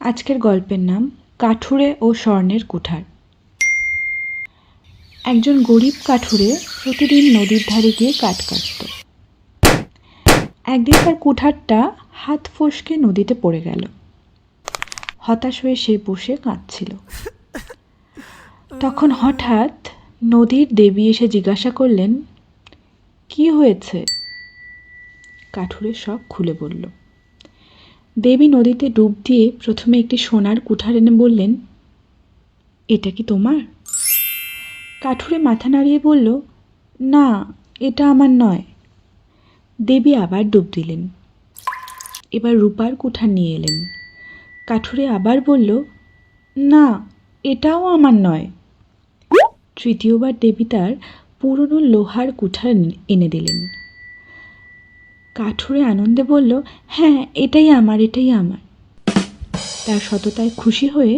আজকের গল্পের নাম কাঠুরে ও স্বর্ণের কুঠার। একজন গরিব কাঠুরে প্রতিদিন নদীর ধারে গিয়ে কাঠ কাটত। একদিন তার কুঠারটা হাত ফসকে নদীতে পড়ে গেল। হতাশ হয়ে সে বসে কাঁদছিল। তখন হঠাৎ নদীর দেবী এসে জিজ্ঞাসা করলেন, কি হয়েছে? কাঠুরে সব খুলে বলল দেবী নদীতে ডুব দিয়ে প্রথমে একটি সোনার কুঠার এনে বললেন, এটা কি তোমার? কাঠুরে মাথা নাড়িয়ে বলল, না, এটা আমার নয়। দেবী আবার ডুব দিলেন। এবার রূপার কুঠার নিয়ে এলেন। কাঠুরে আবার বলল, না, এটাও আমার নয়। তৃতীয়বার দেবী তার পুরনো লোহার কুঠার এনে- দিলেন। কাঠুরে আনন্দে বলল হ্যাঁ এটাই আমার এটাই আমার। তার সততায় খুশি হয়ে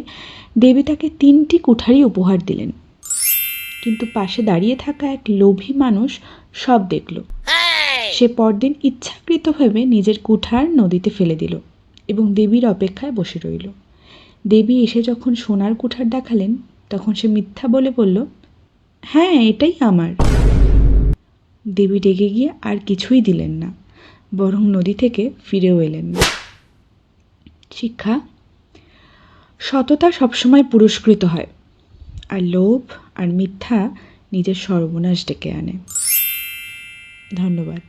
দেবী তাকে তিনটি কুঠারই উপহার দিলেন। কিন্তু পাশে দাঁড়িয়ে থাকা এক লোভী মানুষ সব দেখল। সে পরদিন ইচ্ছাকৃতভাবে নিজের কুঠার নদীতে ফেলে দিল এবং দেবীর অপেক্ষায় বসে রইল। দেবী এসে যখন সোনার কুঠার দেখালেন তখন সে মিথ্যা বলে বলল হ্যাঁ এটাই আমার। দেবী রেগে গিয়ে আর কিছুই দিলেন না। বরং নদী থেকে ফিরেও এলেন না। শিক্ষা, সততা সবসময় পুরস্কৃত হয়, আর লোভ আর মিথ্যা নিজের সর্বনাশ ডেকে আনে। ধন্যবাদ।